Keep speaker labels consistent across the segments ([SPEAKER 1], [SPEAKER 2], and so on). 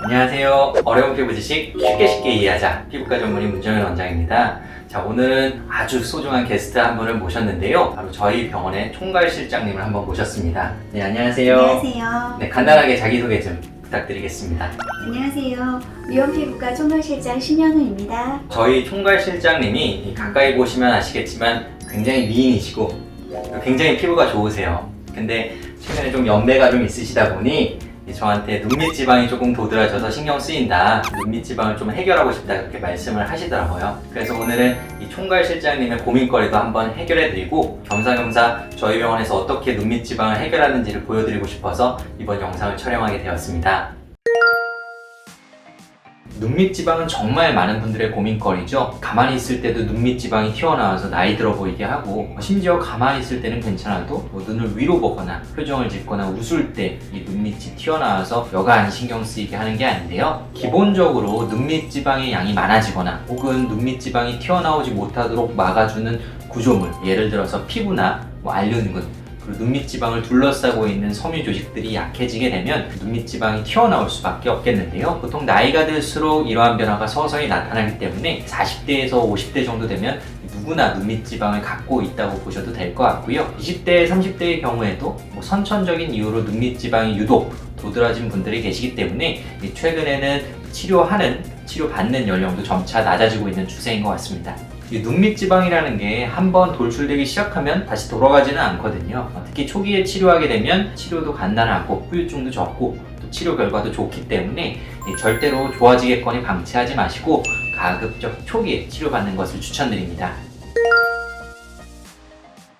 [SPEAKER 1] 안녕하세요. 어려운 피부 지식 쉽게 쉽게 이해하자. 피부과 전문의 문정현 원장입니다. 자, 오늘은 아주 소중한 게스트 한 분을 모셨는데요. 바로 저희 병원의 총괄 실장님을 한번 모셨습니다. 네, 안녕하세요.
[SPEAKER 2] 안녕하세요.
[SPEAKER 1] 네, 간단하게 자기소개 좀 부탁드리겠습니다.
[SPEAKER 2] 안녕하세요. 미용피부과 총괄실장 신현우입니다.
[SPEAKER 1] 저희 총괄 실장님이 가까이 보시면 아시겠지만 굉장히 미인이시고 또 굉장히 피부가 좋으세요. 근데 최근에 좀 연배가 좀 있으시다 보니 저한테 눈밑 지방이 조금 도드라져서 신경 쓰인다. 눈밑 지방을 좀 해결하고 싶다. 그렇게 말씀을 하시더라고요. 그래서 오늘은 이 총괄 실장님의 고민거리도 한번 해결해 드리고 겸사겸사 저희 병원에서 어떻게 눈밑 지방을 해결하는지를 보여드리고 싶어서 이번 영상을 촬영하게 되었습니다. 눈밑 지방은 정말 많은 분들의 고민거리죠. 가만히 있을 때도 눈밑 지방이 튀어나와서 나이 들어 보이게 하고 심지어 가만히 있을 때는 괜찮아도 뭐 눈을 위로 보거나 표정을 짓거나 웃을 때 이 눈밑이 튀어나와서 여간 신경 쓰이게 하는 게 아닌데요. 기본적으로 눈밑 지방의 양이 많아지거나 혹은 눈밑 지방이 튀어나오지 못하도록 막아주는 구조물 예를 들어서 피부나 뭐 알륜근 눈밑 지방을 둘러싸고 있는 섬유 조직들이 약해지게 되면 눈밑 지방이 튀어나올 수밖에 없겠는데요. 보통 나이가 들수록 이러한 변화가 서서히 나타나기 때문에 40대에서 50대 정도 되면 누구나 눈밑 지방을 갖고 있다고 보셔도 될 것 같고요. 20대, 30대의 경우에도 뭐 선천적인 이유로 눈밑 지방이 유독 도드라진 분들이 계시기 때문에 이 최근에는 치료하는, 치료받는 연령도 점차 낮아지고 있는 추세인 것 같습니다. 이 눈밑 지방이라는 게 한번 돌출되기 시작하면 다시 돌아가지는 않거든요. 어, 특히 초기에 치료하게 되면 치료도 간단하고 후유증도 적고 또 치료 결과도 좋기 때문에 이 절대로 좋아지겠거니 방치하지 마시고 가급적 초기에 치료받는 것을 추천드립니다.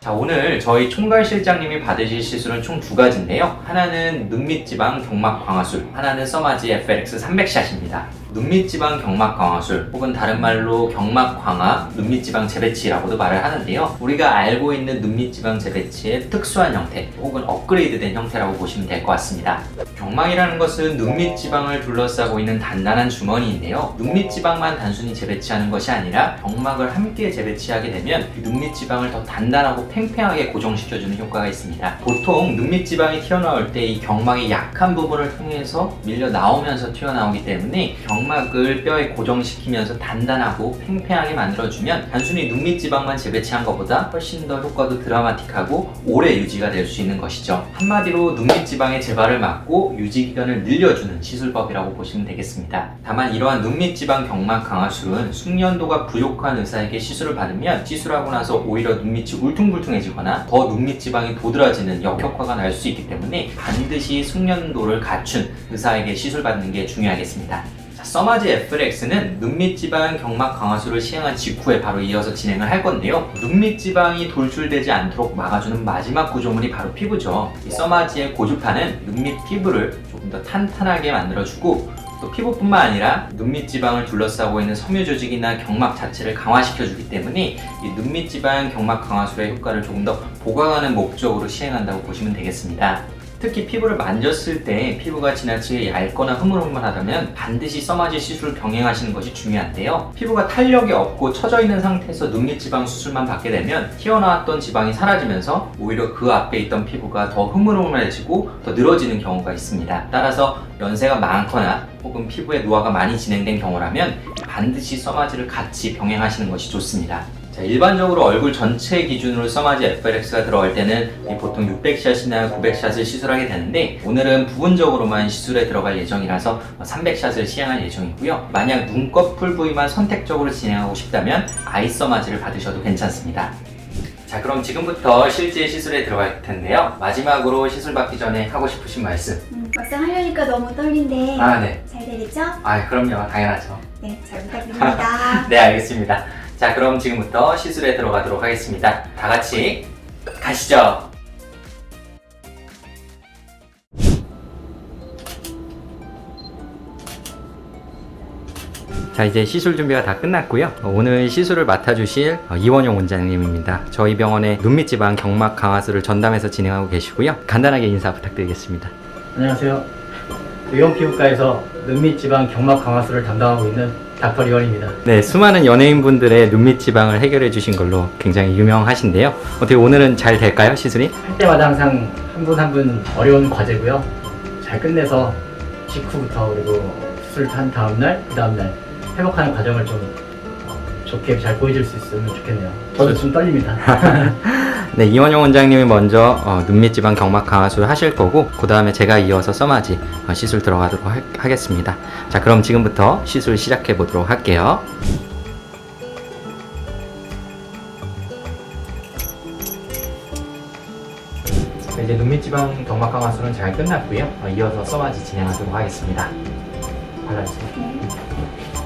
[SPEAKER 1] 자, 오늘 저희 총괄 실장님이 받으실 시술은 총 두 가지인데요. 하나는 눈밑 지방 경막 강화술, 하나는 써마지 FLX 300샷입니다. 눈밑 지방 경막 강화술 혹은 다른 말로 경막 강화 눈밑 지방 재배치라고도 말을 하는데요. 우리가 알고 있는 눈밑 지방 재배치의 특수한 형태 혹은 업그레이드된 형태라고 보시면 될 것 같습니다. 경막이라는 것은 눈밑 지방을 둘러싸고 있는 단단한 주머니인데요. 눈밑 지방만 단순히 재배치하는 것이 아니라 경막을 함께 재배치하게 되면 이 눈밑 지방을 더 단단하고 팽팽하게 고정시켜주는 효과가 있습니다. 보통 눈밑 지방이 튀어나올 때 이 경막의 약한 부분을 통해서 밀려 나오면서 튀어나오기 때문에 경막 을 뼈에 고정시키면서 단단하고 팽팽하게 만들어주면 단순히 눈밑 지방만 재배치한 것보다 훨씬 더 효과도 드라마틱하고 오래 유지가 될 수 있는 것이죠. 한마디로 눈밑 지방의 재발을 막고 유지 기간을 늘려주는 시술법이라고 보시면 되겠습니다. 다만 이러한 눈밑 지방 경막 강화술은 숙련도가 부족한 의사에게 시술을 받으면 시술하고 나서 오히려 눈밑이 울퉁불퉁해지거나 더 눈밑 지방이 도드라지는 역효과가 날 수 있기 때문에 반드시 숙련도를 갖춘 의사에게 시술 받는 게 중요하겠습니다. 자, 써마지 FLX는 눈밑 지방 경막 강화술을 시행한 직후에 바로 이어서 진행을 할 건데요. 눈밑 지방이 돌출되지 않도록 막아주는 마지막 구조물이 바로 피부죠. 이 써마지의 고주파는 눈밑 피부를 조금 더 탄탄하게 만들어주고 또 피부뿐만 아니라 눈밑 지방을 둘러싸고 있는 섬유 조직이나 경막 자체를 강화시켜 주기 때문에 이 눈밑 지방 경막 강화술의 효과를 조금 더 보강하는 목적으로 시행한다고 보시면 되겠습니다. 특히 피부를 만졌을 때 피부가 지나치게 얇거나 흐물흐물하다면 반드시 써마지 시술을 병행하시는 것이 중요한데요. 피부가 탄력이 없고 처져 있는 상태에서 눈밑 지방 수술만 받게 되면 튀어나왔던 지방이 사라지면서 오히려 그 앞에 있던 피부가 더 흐물흐물해지고 더 늘어지는 경우가 있습니다. 따라서 연세가 많거나 혹은 피부에 노화가 많이 진행된 경우라면 반드시 써마지를 같이 병행하시는 것이 좋습니다. 자, 일반적으로 얼굴 전체 기준으로 써마지 FLX가 들어갈 때는 이 보통 600샷이나 900샷을 시술하게 되는데 오늘은 부분적으로만 시술에 들어갈 예정이라서 300샷을 시행할 예정이고요. 만약 눈꺼풀 부위만 선택적으로 진행하고 싶다면 아이 써마지를 받으셔도 괜찮습니다. 자 그럼 지금부터 실제 시술에 들어갈 텐데요. 마지막으로 시술 받기 전에 하고 싶으신 말씀.
[SPEAKER 2] 음, 막상 하려니까 너무 떨린데
[SPEAKER 1] 아 네.
[SPEAKER 2] 잘 되겠죠?
[SPEAKER 1] 아 그럼요 당연하죠.
[SPEAKER 2] 네, 잘 부탁드립니다.
[SPEAKER 1] 네, 알겠습니다. 자, 그럼 지금부터 시술에 들어가도록 하겠습니다. 다 같이 가시죠. 자, 이제 시술 준비가 다 끝났고요. 어, 오늘 시술을 맡아주실 어, 이원용 원장님입니다. 저희 병원의 눈밑 지방 경막 강화술을 전담해서 진행하고 계시고요. 간단하게 인사 부탁드리겠습니다.
[SPEAKER 3] 안녕하세요. 의용 피부과에서 눈밑 지방 경막 강화술을 담당하고 있는 닥터 리원입니다.
[SPEAKER 1] 네, 수많은 연예인분들의 눈밑 지방을 해결해 주신 걸로 굉장히 유명하신데요. 어떻게 오늘은 잘 될까요, 시술이?
[SPEAKER 3] 할 때마다 항상 한 분 한 분 어려운 과제고요. 잘 끝내서 직후부터 그리고 수술 한 다음날, 그 다음날 회복하는 과정을 좀 어, 좋게 잘 보여줄 수 있으면 좋겠네요. 저도 좀 떨립니다.
[SPEAKER 1] 네, 이원용 원장님이 먼저 어, 눈밑 지방 경막 강화술 하실 거고 그 다음에 제가 이어서 써마지 어, 시술 들어가도록 하, 하겠습니다. 자, 그럼 지금부터 시술 시작해 보도록 할게요. 네, 이제 눈밑 지방 경막 강화술은 잘 끝났고요. 어, 이어서 써마지 진행하도록 하겠습니다. 발라주세요.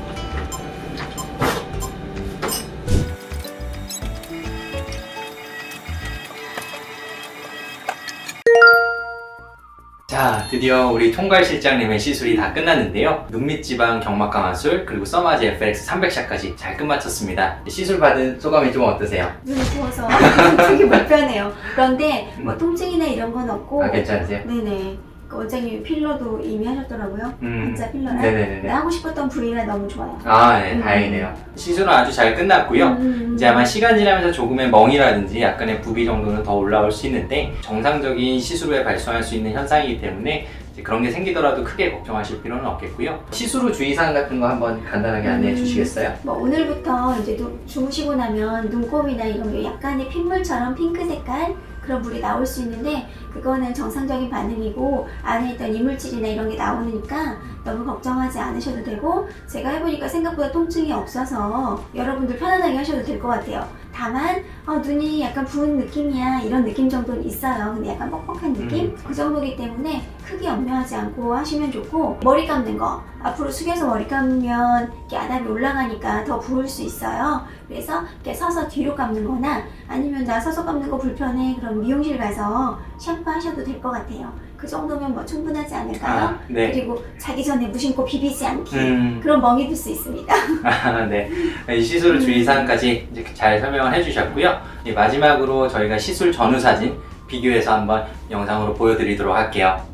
[SPEAKER 1] 드디어 우리 총괄 실장님의 시술이 다 끝났는데요. 눈밑 지방 경막 강화술 그리고 써마지 FX 300샷까지 잘 끝마쳤습니다. 시술 받은 소감이 좀 어떠세요?
[SPEAKER 2] 눈이 부어서 되게 불편해요. 그런데 뭐 통증이나 이런 건 없고
[SPEAKER 1] 아, 괜찮으세요?
[SPEAKER 2] 네네. 그 원장님이 필러도 이미 하셨더라고요.
[SPEAKER 1] 음.
[SPEAKER 2] 한자 필러랑.
[SPEAKER 1] 네네네네.
[SPEAKER 2] 네, 하고 싶었던 부위가 너무 좋아요.
[SPEAKER 1] 아, 네,
[SPEAKER 2] 음.
[SPEAKER 1] 다행이네요. 시술은 아주 잘 끝났고요.
[SPEAKER 2] 음.
[SPEAKER 1] 이제 아마 시간 지나면서 조금의 멍이라든지 약간의 부비 정도는 더 올라올 수 있는데 정상적인 시술 후에 발생할 수 있는 현상이기 때문에 그런 게 생기더라도 크게 걱정하실 필요는 없겠고요. 시술 후 주의사항 같은 거 한번 간단하게 안내해
[SPEAKER 2] 음.
[SPEAKER 1] 주시겠어요?
[SPEAKER 2] 뭐 오늘부터 이제 눈- 주무시고 나면 눈곱이나 이런 게 약간의 핏물처럼 핑크 색깔 그런 물이 나올 수 있는데 그거는 정상적인 반응이고 안에 있던 이물질이나 이런 게 나오니까 너무 걱정하지 않으셔도 되고 제가 해보니까 생각보다 통증이 없어서 여러분들 편안하게 하셔도 될 것 같아요. 다만 어, 눈이 약간 부은 느낌이야 이런 느낌 정도는 있어요. 근데 약간 뻑뻑한 느낌 그 정도기 때문에 크게 염려하지 않고 하시면 좋고 머리 감는 거 앞으로 숙여서 머리 감으면 이렇게 아담이 올라가니까 더 부을 수 있어요. 그래서 이렇게 서서 뒤로 감는 거나 아니면 나 서서 감는 거 불편해 그럼 미용실 가서 샴푸 하셔도 될 것 같아요. 그 정도면 뭐 충분하지 않을까요?
[SPEAKER 1] 아, 네.
[SPEAKER 2] 그리고 자기 전에 무심코 비비지 않기
[SPEAKER 1] 음,
[SPEAKER 2] 그런 멍이 들 수 있습니다.
[SPEAKER 1] 아, 네. 이 시술 주의사항까지 이제 잘 설명을 해주셨고요. 이 마지막으로 저희가 시술 전후 사진 비교해서 한번 영상으로 보여드리도록 할게요.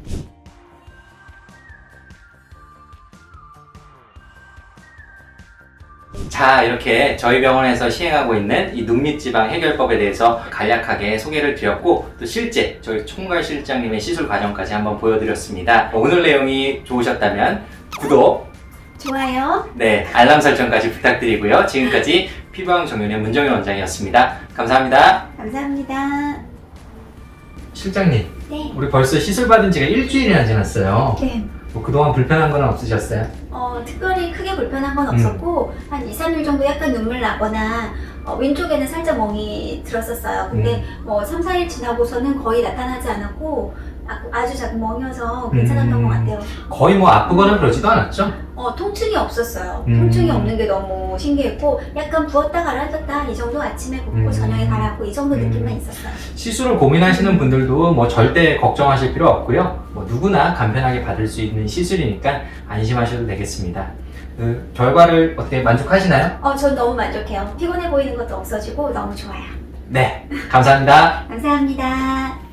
[SPEAKER 1] 자, 이렇게 저희 병원에서 시행하고 있는 이 눈밑 지방 해결법에 대해서 간략하게 소개를 드렸고, 또 실제 저희 총괄 실장님의 시술 과정까지 한번 보여드렸습니다. 오늘 내용이 좋으셨다면 구독,
[SPEAKER 2] 좋아요.
[SPEAKER 1] 네, 알람 설정까지 부탁드리고요. 지금까지 피부왕 정연의 문정현 원장이었습니다. 감사합니다.
[SPEAKER 2] 감사합니다.
[SPEAKER 1] 실장님,
[SPEAKER 2] 네.
[SPEAKER 1] 우리 벌써 시술 받은 지가 일주일이나 지났어요.
[SPEAKER 2] 네.
[SPEAKER 1] 뭐 그동안 불편한 건 없으셨어요?
[SPEAKER 2] 어, 특별히 크게 불편한 건 없었고 한 2, 3일 정도 약간 눈물 나거나 어, 왼쪽에는 살짝 멍이 들었었어요. 근데 뭐 3, 4일 지나고서는 거의 나타나지 않았고 아, 아주 작은 멍이어서 괜찮았던
[SPEAKER 1] 음.
[SPEAKER 2] 것 같아요.
[SPEAKER 1] 거의 뭐 아프거나 그러지도 않았죠?
[SPEAKER 2] 어, 통증이 없었어요.
[SPEAKER 1] 음.
[SPEAKER 2] 통증이 없는 게 너무 신기했고 약간 부었다 가라앉았다 이 정도 아침에 붓고
[SPEAKER 1] 음.
[SPEAKER 2] 저녁에 가라앉고 이 정도
[SPEAKER 1] 음.
[SPEAKER 2] 느낌만 있었어요.
[SPEAKER 1] 시술을 고민하시는 분들도 뭐 절대 걱정하실 필요 없고요. 뭐 누구나 간편하게 받을 수 있는 시술이니까 안심하셔도 되겠습니다. 그 결과를 어떻게 만족하시나요?
[SPEAKER 2] 어, 전 너무 만족해요. 피곤해 보이는 것도 없어지고 너무 좋아요.
[SPEAKER 1] 네, 감사합니다.
[SPEAKER 2] 감사합니다.